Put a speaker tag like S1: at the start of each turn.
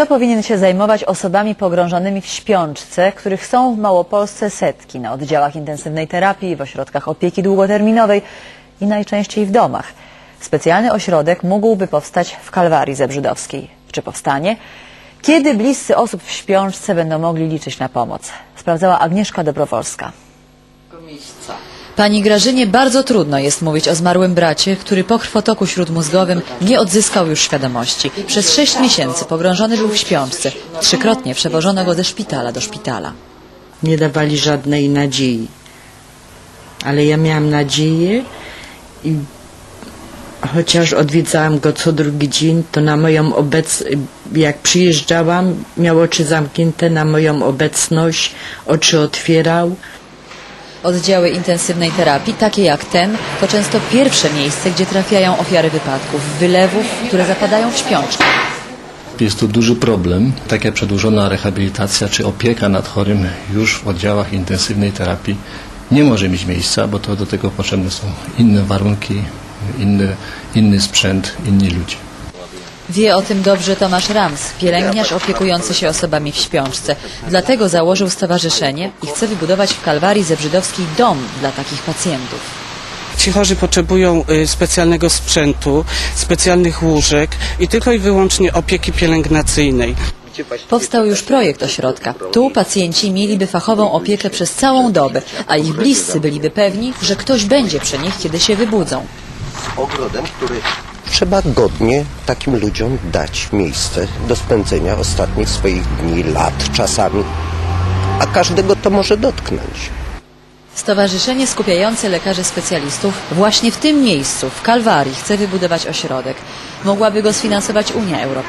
S1: Kto powinien się zajmować osobami pogrążonymi w śpiączce, których są w Małopolsce setki na oddziałach intensywnej terapii, w ośrodkach opieki długoterminowej i najczęściej w domach? Specjalny ośrodek mógłby powstać w Kalwarii Zebrzydowskiej. Czy powstanie? Kiedy bliscy osób w śpiączce będą mogli liczyć na pomoc? Sprawdzała Agnieszka Dobrowolska. Pani Grażynie bardzo trudno jest mówić o zmarłym bracie, który po krwotoku śródmózgowym nie odzyskał już świadomości. Przez sześć miesięcy pogrążony był w śpiączce. Trzykrotnie przewożono go ze szpitala do szpitala.
S2: nie dawali żadnej nadziei. Ale ja miałam nadzieję i chociaż odwiedzałam go co drugi dzień, to na moją obec, jak przyjeżdżałam, miał oczy zamknięte na moją obecność, oczy otwierał.
S1: Oddziały intensywnej terapii, takie jak ten, to często pierwsze miejsce, gdzie trafiają ofiary wypadków, wylewów, które zapadają w śpiączkę.
S3: Jest to duży problem. Taka przedłużona rehabilitacja czy opieka nad chorym już w oddziałach intensywnej terapii nie może mieć miejsca, bo to do tego potrzebne są inne warunki, inny, inny sprzęt, inni ludzie.
S1: Wie o tym dobrze Tomasz Rams, pielęgniarz opiekujący się osobami w śpiączce. Dlatego założył stowarzyszenie i chce wybudować w Kalwarii Zebrzydowskiej dom dla takich pacjentów.
S4: Ci chorzy potrzebują y, specjalnego sprzętu, specjalnych łóżek i tylko i wyłącznie opieki pielęgnacyjnej.
S1: Powstał już projekt ośrodka. Tu pacjenci mieliby fachową opiekę przez całą dobę, a ich bliscy byliby pewni, że ktoś będzie przy nich, kiedy się wybudzą.
S5: ogrodem, który trzeba godnie takim ludziom dać miejsce do spędzenia ostatnich swoich dni, lat czasami, a każdego to może dotknąć.
S1: Stowarzyszenie skupiające lekarzy specjalistów właśnie w tym miejscu, w Kalwarii, chce wybudować ośrodek. Mogłaby go sfinansować Unia Europejska.